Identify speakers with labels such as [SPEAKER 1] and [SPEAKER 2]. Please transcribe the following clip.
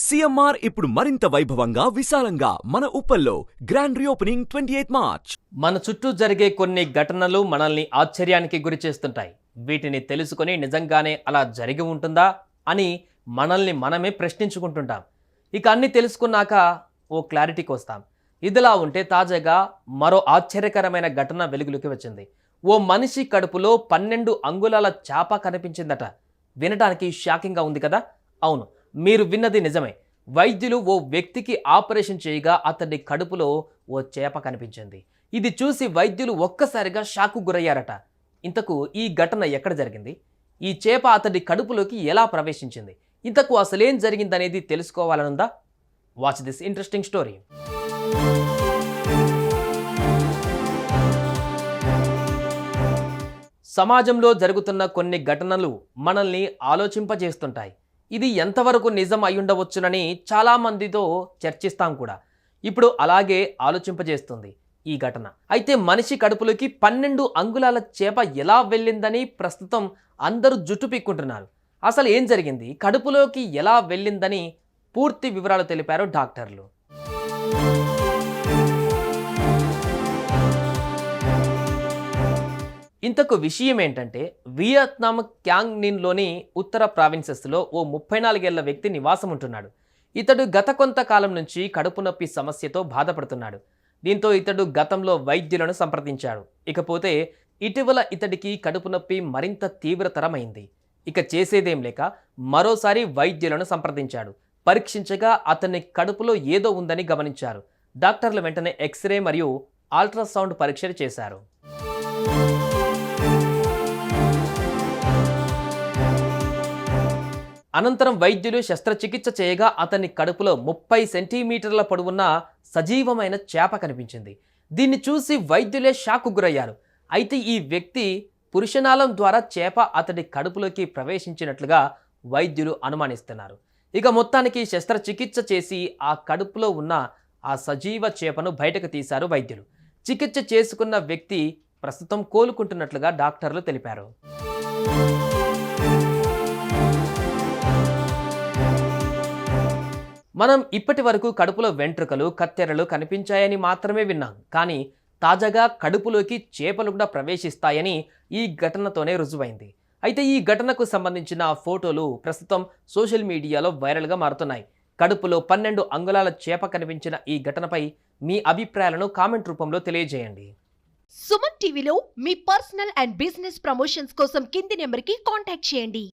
[SPEAKER 1] CMR ఇప్పుడు మరింత వైభవంగా విశాలంగా మన ఉప్పల్లో grand reopening twenty eighth March
[SPEAKER 2] మన చుట్టూ జరిగే కొన్ని ఘటనలు మనల్ని ఆశ్చర్యానికి గురి చేస్తుంటాయి. వీటిని తెలుసుకొని నిజంగానే అలా జరిగి ఉంటుందా అని మనల్ని మనమే ప్రశ్నించుకుంటుంటాం. ఇక అన్ని తెలుసుకున్నాక ఓ క్లారిటీకి వస్తాం. ఇదిలా ఉంటే తాజాగా మరో ఆశ్చర్యకరమైన ఘటన వెలుగులోకి వచ్చింది. ఓ మనిషి కడుపులో పన్నెండు అంగుళాల చేప కనిపించిందట. వినడానికి షాకింగ్గా ఉంది కదా? అవును. మీరు విన్నది నిజమే. వైద్యులు ఓ వ్యక్తికి ఆపరేషన్ చేయగా అతడి కడుపులో ఓ చేప కనిపించింది. ఇది చూసి వైద్యులు ఒక్కసారిగా షాకు గురయ్యారట. ఇంతకు ఈ ఘటన ఎక్కడ జరిగింది? ఈ చేప అతడి కడుపులోకి ఎలా ప్రవేశించింది? ఇంతకు అసలేం జరిగిందనేది తెలుసుకోవాలనుందా? వాచ్ దిస్ ఇంట్రెస్టింగ్ స్టోరీ సమాజంలో జరుగుతున్న కొన్ని ఘటనలు మనల్ని ఆలోచింపజేస్తుంటాయి. ఇది ఎంతవరకు నిజం అయ్యుండవచ్చునని చాలామందితో చర్చిస్తాం కూడా. ఇప్పుడు అలాగే ఆలోచింపజేస్తుంది ఈ ఘటన. అయితే మనిషి కడుపులోకి పన్నెండు అంగుళాల చేప ఎలా వెళ్ళిందని ప్రస్తుతం అందరూ జుట్టు పిక్కుంటున్నారు. అసలు ఏం జరిగింది? కడుపులోకి ఎలా వెళ్ళిందని పూర్తి వివరాలు తెలిపారు డాక్టర్లు. ఇంతకు విషయం ఏంటంటే వియత్నాం క్యాంగ్ నిన్లోని ఉత్తర ప్రావిన్సెస్లో ఓ ముప్పై నాలుగేళ్ళ వ్యక్తి నివాసం ఉంటున్నాడు ఇతడు గత కొంతకాలం నుంచి కడుపు నొప్పి సమస్యతో బాధపడుతున్నాడు. దీంతో ఇతడు గతంలో వైద్యులను సంప్రదించాడు. ఇకపోతే ఇటీవల ఇతడికి కడుపు నొప్పి మరింత తీవ్రతరమైంది. ఇక చేసేదేం లేక మరోసారి వైద్యులను సంప్రదించాడు. పరీక్షించగా అతని కడుపులో ఏదో ఉందని గమనించారు. డాక్టర్లు వెంటనే ఎక్స్రే మరియు అల్ట్రాసౌండ్ పరీక్షలు చేశారు. అనంతరం వైద్యులు శస్త్రచికిత్స చేయగా అతని కడుపులో ముప్పై సెంటీమీటర్ల పొడవున్న సజీవమైన చేప కనిపించింది. దీన్ని చూసి వైద్యులే షాకు గురయ్యారు. అయితే ఈ వ్యక్తి పురుషనాళం ద్వారా చేప అతడి కడుపులోకి ప్రవేశించినట్లుగా వైద్యులు అనుమానిస్తున్నారు. ఇక మొత్తానికి శస్త్రచికిత్స చేసి ఆ కడుపులో ఉన్న ఆ సజీవ చేపను బయటకు తీశారు వైద్యులు. చికిత్స చేసుకున్న వ్యక్తి ప్రస్తుతం కోలుకుంటున్నట్లుగా డాక్టర్లు తెలిపారు. మనం ఇప్పటి వరకు కడుపులో వెంట్రుకలు కత్తెరలు కనిపించాయని మాత్రమే విన్నాం. కానీ తాజాగా కడుపులోకి చేపలు కూడా ప్రవేశిస్తాయని ఈ ఘటనతోనే రుజువైంది. అయితే ఈ ఘటనకు సంబంధించిన ఫోటోలు ప్రస్తుతం సోషల్ మీడియాలో వైరల్గా మారుతున్నాయి. కడుపులో పన్నెండు అంగుళాల చేప కనిపించిన ఈ ఘటనపై మీ అభిప్రాయాలను కామెంట్ రూపంలో తెలియజేయండి.
[SPEAKER 3] సుమన్ టీవీలో మీ పర్సనల్ అండ్ బిజినెస్ ప్రమోషన్స్ కోసం కింది నెంబర్కి కాంటాక్ట్ చేయండి.